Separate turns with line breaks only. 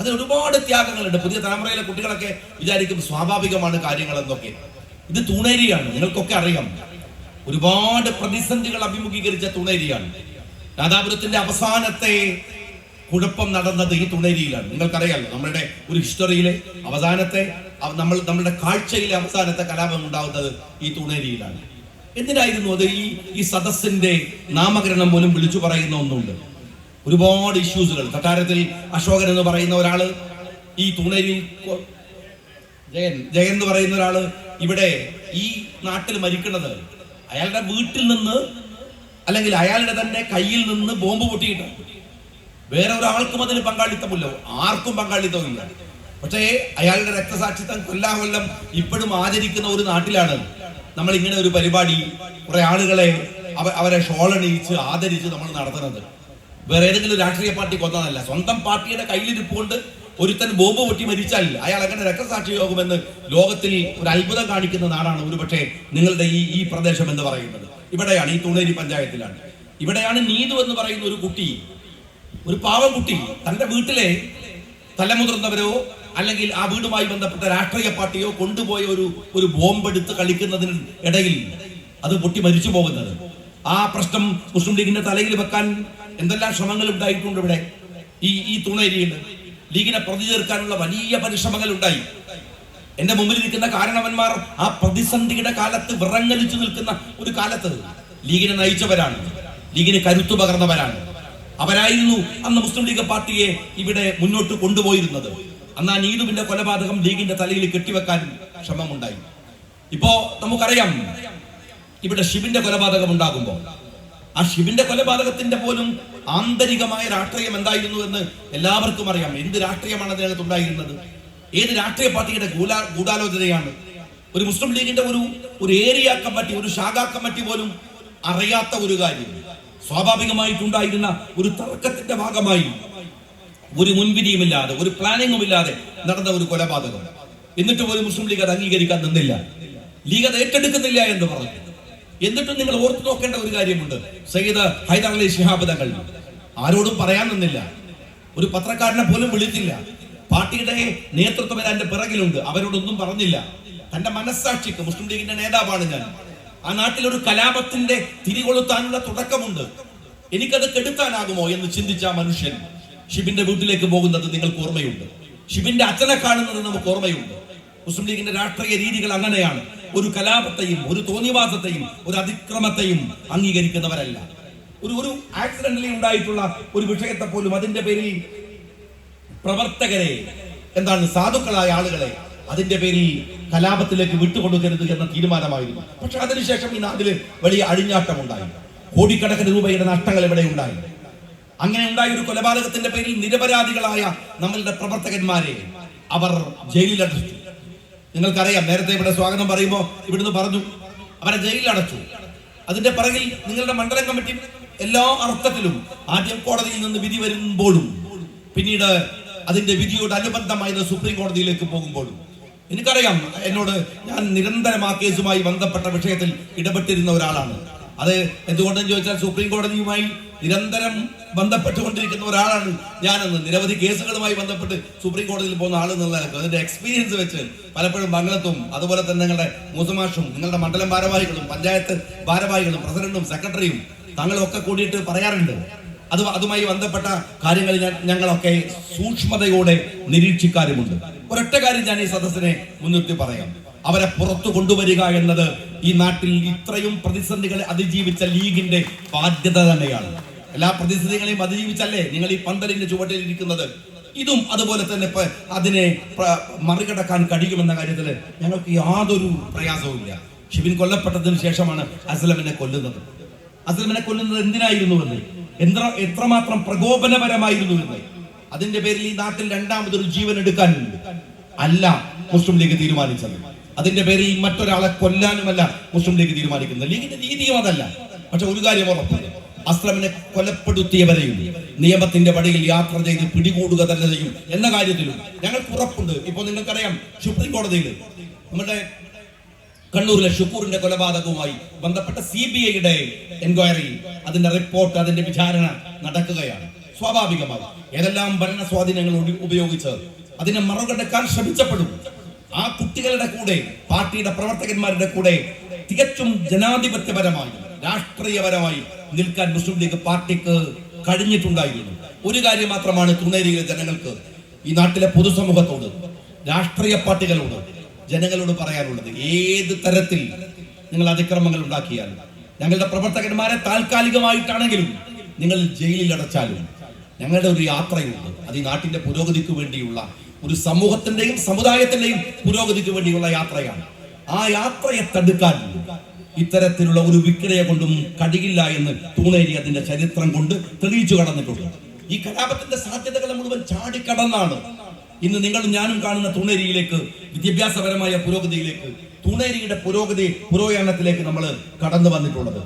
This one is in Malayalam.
അതിന് ഒരുപാട് ത്യാഗങ്ങളുണ്ട്. പുതിയ തലമുറയിലെ കുട്ടികളൊക്കെ വിചാരിക്കും സ്വാഭാവികമാണ് കാര്യങ്ങൾ എന്നൊക്കെ. ഇത് തുണേരിയാണ്. നിങ്ങൾക്കൊക്കെ അറിയാം. ഒരുപാട് പ്രതിസന്ധികൾ അഭിമുഖീകരിച്ച തുണേരിയാണ്. രാധാപുരത്തിന്റെ അവസാനത്തെ കുഴപ്പം നടന്നത് ഈ തുണേരിയിലാണ്. നിങ്ങൾക്കറിയാലോ നമ്മളുടെ ഒരു ഹിസ്റ്ററിയിലെ അവസാനത്തെ നമ്മൾ നമ്മളുടെ കാഴ്ചയിലെ അവസാനത്തെ കലാപം ഉണ്ടാകുന്നത് ഈ തുണേരിയിലാണ്. എന്തിനായിരുന്നു അത്? ഈ ഈ സദസ്സിന്റെ നാമകരണം പോലും വിളിച്ചു പറയുന്ന ഒന്നുണ്ട്. ഒരുപാട് ഇഷ്യൂസുകൾ കൊട്ടാരത്തിൽ അശോകൻ എന്ന് പറയുന്ന ഒരാൾ ഈ തൂണേരി ജയൻ ജയൻ എന്ന് പറയുന്ന ഒരാൾ ഇവിടെ ഈ നാട്ടിൽ മരിക്കുന്നത് അയാളുടെ വീട്ടിൽ നിന്ന് അല്ലെങ്കിൽ അയാളുടെ തന്നെ കയ്യിൽ നിന്ന് ബോംബ് പൊട്ടിയിട്ട് വേറെ ഒരാൾക്കും അതിന് പങ്കാളിത്തമില്ല. ആർക്കും പങ്കാളിത്തമില്ല. പക്ഷേ അയാളുടെ രക്തസാക്ഷിത്വം കൊല്ലാകൊല്ലം ഇപ്പോഴും ആചരിക്കുന്ന ഒരു നാട്ടിലാണ്. നമ്മൾ ഇങ്ങനെ ഒരു പരിപാടി കുറെ ആളുകളെ അവ- അവരെ ഷോളണിയിച്ച് ആദരിച്ച് നമ്മൾ നടത്തുന്നത്. വേറെ ഏതെങ്കിലും രാഷ്ട്രീയ പാർട്ടി കൊന്നതല്ല. സ്വന്തം പാർട്ടിയുടെ കയ്യിലിരിപ്പുകൊണ്ട് ഒരുത്തൻ ബോംബ് പൊട്ടി മരിച്ചാൽ അയാൾ അങ്ങനെ രക്തസാക്ഷിയാകുമെന്ന് ലോകത്തിൽ ഒരു അത്ഭുതം കാണിക്കുന്ന നാടാണ് ഒരുപക്ഷെ നിങ്ങളുടെ ഈ ഈ പ്രദേശം എന്ന് പറയുന്നത്. ഇവിടെയാണ് ഈ തുണേരി പഞ്ചായത്തിലാണ്. ഇവിടെയാണ് നീതു എന്ന് പറയുന്ന ഒരു കുട്ടി ഒരു പാവം കുട്ടി തന്റെ വീട്ടിലെ തലമുതിർന്നവരോ അല്ലെങ്കിൽ ആ വീടുമായി ബന്ധപ്പെട്ട രാഷ്ട്രീയ പാർട്ടിയോ കൊണ്ടുപോയ ഒരു ഒരു ബോംബെടുത്ത് കളിക്കുന്നതിന് ഇടയിൽ അത് പൊട്ടി മരിച്ചു പോകുന്നത്. ആ പ്രശ്നം മുസ്ലിം ലീഗിന്റെ തലയിൽ വെക്കാൻ എന്തെല്ലാം ശ്രമങ്ങൾ ഉണ്ടായിട്ടുണ്ട് ഇവിടെ? ഈ ഈ തുണേരിയിൽ ലീഗിനെ പ്രതി ചേർക്കാനുള്ള വലിയ പരിശ്രമങ്ങൾ ഉണ്ടായി. എന്റെ മുമ്പിൽ നിൽക്കുന്ന കാരണവന്മാർ ആ പ്രതിസന്ധിയുടെ കാലത്ത് വിറങ്ങലിച്ചു നിൽക്കുന്ന ഒരു കാലത്ത് ലീഗിനെ നയിച്ചവരാണ്. ലീഗിന് കരുത്തു പകർന്നവരാണ്. അവരായിരുന്നു അന്ന് മുസ്ലിം ലീഗ് പാർട്ടിയെ ഇവിടെ മുന്നോട്ട് കൊണ്ടുപോയിരുന്നത്. അന്ന് ആ നീതുവിന്റെ കൊലപാതകം ലീഗിന്റെ തലയിൽ കെട്ടിവെക്കാൻ ശ്രമമുണ്ടായി. ഇപ്പോ നമുക്കറിയാം ഇവിടെ ഷിബിന്റെ കൊലപാതകം ഉണ്ടാകുമ്പോൾ ആ ഷിബിന്റെ കൊലപാതകത്തിന്റെ പോലും ആന്തരികമായ രാഷ്ട്രീയം എന്തായിരുന്നു എന്ന് എല്ലാവർക്കും അറിയാം. എന്ത് രാഷ്ട്രീയമാണ് അതിനകത്ത് ഉണ്ടായിരുന്നത്? ഏത് രാഷ്ട്രീയ പാർട്ടിയുടെ ഗൂഢാ ഗൂഢാലോചനയാണ്? ഒരു മുസ്ലിം ലീഗിന്റെ ഒരു ഒരു ഏരിയ കമ്മിറ്റി ഒരു ശാഖാ കമ്മിറ്റി പോലും അറിയാത്ത ഒരു കാര്യം. സ്വാഭാവികമായിട്ടുണ്ടായിരുന്ന ഒരു തർക്കത്തിന്റെ ഭാഗമായി ഒരു മുൻവിധിയുമില്ലാതെ ഒരു പ്ലാനിങ്ങും ഇല്ലാതെ നടന്ന ഒരു കൊലപാതകം. എന്നിട്ട് പോലും മുസ്ലിം ലീഗ് അത് അംഗീകരിക്കാൻ നിന്നില്ല. ലീഗ് അത് ഏറ്റെടുക്കുന്നില്ല എന്ന് പറഞ്ഞു. എന്നിട്ടും നിങ്ങൾ ഓർത്തു നോക്കേണ്ട ഒരു കാര്യമുണ്ട്. സയ്യിദ് ഹൈദർ അലി ശിഹാബ് തങ്ങൾ. ആരോടും പറയാൻ നിന്നില്ല. ഒരു പത്രക്കാരനെ പോലും വിളിച്ചില്ല. പാർട്ടിയുടെ നേതൃത്വം അതിന്റെ പിറകിലുണ്ട്. അവരോടൊന്നും പറഞ്ഞില്ല. തന്റെ മനസ്സാക്ഷിക്ക് മുസ്ലിം ലീഗിന്റെ നേതാവാണ് ഞാൻ. ആ നാട്ടിൽ ഒരു കലാപത്തിന്റെ തിരികൊളുത്താനുള്ള തുടക്കമുണ്ട്. എനിക്കത് കെടുത്താനാകുമോ എന്ന് ചിന്തിച്ച മനുഷ്യൻ ഷിബിന്റെ വീട്ടിലേക്ക് പോകുന്നത് നിങ്ങൾക്ക് ഓർമ്മയുണ്ട്. ഷിബിന്റെ അച്ഛനെ കാണുന്നത് നമുക്ക് ഓർമ്മയുണ്ട്. മുസ്ലിം ലീഗിന്റെ രാഷ്ട്രീയ രീതികൾ അങ്ങനെയാണ്. ഒരു കലാപത്തെയും ഒരു തോന്നിവാസത്തെയും ഒരു അതിക്രമത്തെയും അംഗീകരിക്കുന്നവരല്ല. ഒരു ഒരു ആക്സിഡന്റലി ഉണ്ടായിട്ടുള്ള ഒരു വിഷയത്തെ പോലും അതിന്റെ പേരിൽ പ്രവർത്തകരെ എന്താണ് സാധുക്കളായ ആളുകളെ അതിന്റെ പേരിൽ കലാപത്തിലേക്ക് വിട്ടുകൊടുക്കരുത് എന്ന തീരുമാനമായിരുന്നു. പക്ഷെ അതിനുശേഷം ഈ നാട്ടിൽ വലിയ അഴിഞ്ഞാട്ടം ഉണ്ടായി കോടിക്കണക്കിന് രൂപയുടെ നഷ്ടങ്ങൾ ഇവിടെ ഉണ്ടായി. അങ്ങനെ ഉണ്ടായ ഒരു കൊലപാതകത്തിന്റെ പേരിൽ നിരപരാധികളായ നമ്മളുടെ പ്രവർത്തകന്മാരെ അവർ ജയിലിൽ അടച്ചു നിങ്ങൾക്കറിയാം നേരത്തെ ഇവിടെ സ്വാഗതം പറയുമ്പോൾ ഇവിടുന്ന് പറഞ്ഞു അവരെ ജയിലിൽ അടച്ചു. അതിന്റെ പിറകിൽ നിങ്ങളുടെ മണ്ഡലം കമ്മിറ്റി എല്ലാ അർത്ഥത്തിലും ആദ്യം കോടതിയിൽ നിന്ന് വിധി വരുമ്പോഴും പിന്നീട് അതിന്റെ വിധിയോട് അനുബന്ധമായി സുപ്രീം കോടതിയിലേക്ക് പോകുമ്പോഴും. എനിക്കറിയാം എന്നോട് ഞാൻ നിരന്തരം ആ കേസുമായി ബന്ധപ്പെട്ട വിഷയത്തിൽ ഇടപെട്ടിരുന്ന ഒരാളാണ്. അത് എന്തുകൊണ്ടെന്ന് ചോദിച്ചാൽ സുപ്രീം കോടതിയുമായി നിരന്തരം ബന്ധപ്പെട്ടുകൊണ്ടിരിക്കുന്ന ഒരാളാണ് ഞാനെന്ന്. നിരവധി കേസുകളുമായി ബന്ധപ്പെട്ട് സുപ്രീം കോടതിയിൽ പോകുന്ന ആൾ എന്നുള്ള അതിന്റെ എക്സ്പീരിയൻസ് വെച്ച് പലപ്പോഴും മംഗളത്തും അതുപോലെ തന്നെ നിങ്ങളുടെ മൂസമാഷും നിങ്ങളുടെ മണ്ഡലം ഭാരവാഹികളും പഞ്ചായത്ത് ഭാരവാഹികളും പ്രസിഡന്റും സെക്രട്ടറിയും തങ്ങളൊക്കെ കൂടിയിട്ട് പറയാറുണ്ട്. അത് അതുമായി ബന്ധപ്പെട്ട കാര്യങ്ങൾ ഞങ്ങളൊക്കെ സൂക്ഷ്മതയോടെ നിരീക്ഷിക്കാറുമുണ്ട്. ഒരൊറ്റ കാര്യം ഞാൻ ഈ സദസ്സിനെ മുൻനിർത്തി പറയാം. അവരെ പുറത്തു കൊണ്ടുവരിക എന്നത് ഈ നാട്ടിൽ ഇത്രയും പ്രതിസന്ധികളെ അതിജീവിച്ച ലീഗിന്റെ ബാധ്യത തന്നെയാണ്. എല്ലാ പ്രതിസന്ധികളെയും അതിജീവിച്ചല്ലേ നിങ്ങൾ ഈ പന്തലിന്റെ ചുവട്ടിൽ ഇരിക്കുന്നത്? ഇതും അതുപോലെ തന്നെ അതിനെ മറികടക്കാൻ കഴിയുമെന്ന കാര്യത്തിൽ ഞങ്ങൾക്ക് യാതൊരു പ്രയാസവും ഇല്ല ഷിബിൻ കൊല്ലപ്പെട്ടതിന് ശേഷമാണ് അസ്ലമിനെ കൊല്ലുന്നത്. അസ്ലമിനെ കൊല്ലുന്നത് എന്തിനായിരുന്നു എന്ന് എത്ര എത്രമാത്രം പ്രകോപനപരമായിരുന്നു എന്ന്. അതിന്റെ പേരിൽ ഈ നാട്ടിൽ രണ്ടാമതൊരു ജീവൻ എടുക്കാൻ അല്ല മുസ്ലിം ലീഗ് തീരുമാനിച്ചത്. അതിന്റെ പേരിൽ മറ്റൊരാളെ കൊല്ലാനുമല്ല മുസ്ലിം ലീഗ് തീരുമാനിക്കുന്നത്. ലീഗിന്റെ രീതിയും അതല്ല. പക്ഷെ ഒരു കാര്യം ഉറപ്പില്ല അസ്ലമിനെ കൊലപ്പെടുത്തിയവരെയും നിയമത്തിന്റെ വഴിയിൽ യാത്ര ചെയ്ത് പിടികൂടുക തന്നെ ചെയ്യും എന്ന കാര്യത്തിലും ഞങ്ങൾക്ക് ഉറപ്പുണ്ട്. ഇപ്പോൾ നിങ്ങൾക്കറിയാം സുപ്രീം കോടതിയിൽ നമ്മുടെ കണ്ണൂരിലെ ഷുക്കൂറിന്റെ കൊലപാതകവുമായി ബന്ധപ്പെട്ട സി ബി ഐയുടെ എൻക്വയറി അതിന്റെ റിപ്പോർട്ട് അതിന്റെ വിചാരണ നടക്കുകയാണ്. സ്വാഭാവികമായി ഏതെല്ലാം ഭരണ സ്വാധീനങ്ങൾ ഉപയോഗിച്ച് അതിനെ മറുകടക്കാൻ ശ്രമിച്ചപ്പെടും. ആ കുട്ടികളുടെ കൂടെ പാർട്ടിയുടെ പ്രവർത്തകന്മാരുടെ കൂടെ തികച്ചും ജനാധിപത്യപരമായി രാഷ്ട്രീയപരമായി നിൽക്കാൻ മുസ്ലിം ലീഗ് പാർട്ടിക്ക് കഴിഞ്ഞിട്ടുണ്ടായിരുന്നു. ഒരു കാര്യം മാത്രമാണ് തുണേരിയിലെ ജനങ്ങൾക്ക് ഈ നാട്ടിലെ പൊതുസമൂഹത്തോട് രാഷ്ട്രീയ പാർട്ടികളോട് ജനങ്ങളോട് പറയാനുള്ളത്. ഏത് തരത്തിൽ നിങ്ങൾ അതിക്രമങ്ങൾ ഉണ്ടാക്കിയാലും ഞങ്ങളുടെ പ്രവർത്തകന്മാരെ താൽക്കാലികമായിട്ടാണെങ്കിലും നിങ്ങൾ ജയിലിൽ അടച്ചാലും ഞങ്ങളുടെ ഒരു യാത്രയുണ്ട്. അത് ഈ നാട്ടിന്റെ പുരോഗതിക്ക് വേണ്ടിയുള്ള ഒരു സമൂഹത്തിന്റെയും സമുദായത്തിന്റെയും പുരോഗതിക്ക് വേണ്ടിയുള്ള യാത്രയാണ്. ആ യാത്രയെ തടുക്കാൻ ഇത്തരത്തിലുള്ള ഒരു വിക്രയ കൊണ്ടും കഴിയില്ല എന്ന് തൂണേരി അതിന്റെ ചരിത്രം കൊണ്ട് തെളിയിച്ചു കടന്നിട്ടുണ്ട്. ഈ കലാപത്തിന്റെ സാധ്യതകളെ മുഴുവൻ ചാടിക്കടന്നാണ് ഇന്ന് നിങ്ങളും ഞാനും കാണുന്ന തൂണേരിയിലേക്ക് വിദ്യാഭ്യാസപരമായ പുരോഗതിയിലേക്ക് തൂണേരിയുടെ പുരോഗതി പുരോഗമനത്തിലേക്ക് നമ്മൾ കടന്നു വന്നിട്ടുള്ളത്.